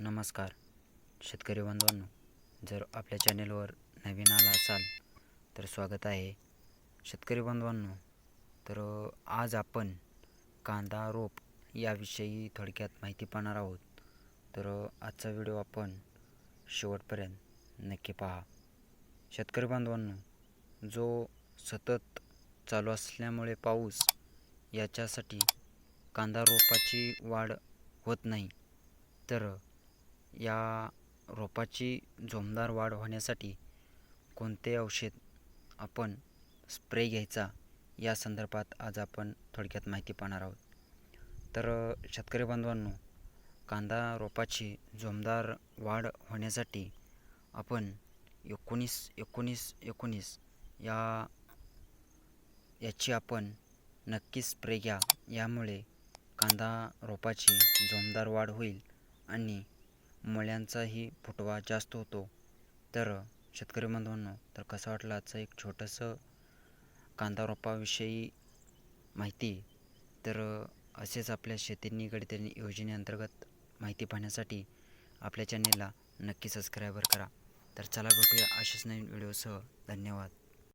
नमस्कार शेतकरी बांधवांनो जर आपल्या चॅनेलवर नवीन आला असाल तर स्वागत आहे. शेतकरी बांधवांनो तर आज आपण कांदा रोप याविषयी थोडक्यात माहिती पाहणार आहोत. तर आजचा व्हिडिओ आपण शेवटपर्यंत नक्की पहा. शेतकरी बांधवांनो जो सतत चालू असल्यामुळे पाऊस याच्यासाठी कांदा रोपाची वाढ होत नाही. तर या रोपाची जोमदार वाढ होण्यासाठी कोणते औषध आपण स्प्रे घ्यायचा या संदर्भात आज आपण थोडक्यात माहिती पाहणार आहोत. तर शेतकरी बांधवांनो कांदा रोपाची जोमदार वाढ होण्यासाठी आपण एकोणीस एकोणीस एकोणीस या याची आपण नक्की स्प्रे घ्या. यामुळे कांदा रोपाची जोमदार वाढ होईल आणि मुळ्यांचाही फुटवा जास्त होतो. तर शेतकरी बांधवांनो तर कसं वाटलं आजचं एक छोटंसं कांदा रोपाविषयी माहिती? तर असेच आपल्या शेती निगडित योजनेअंतर्गत माहिती पाहण्यासाठी आपल्या चॅनेलला नक्की सबस्क्राईबर करा. तर चला भेटूया अशाच नवीन व्हिडिओसह धन्यवाद.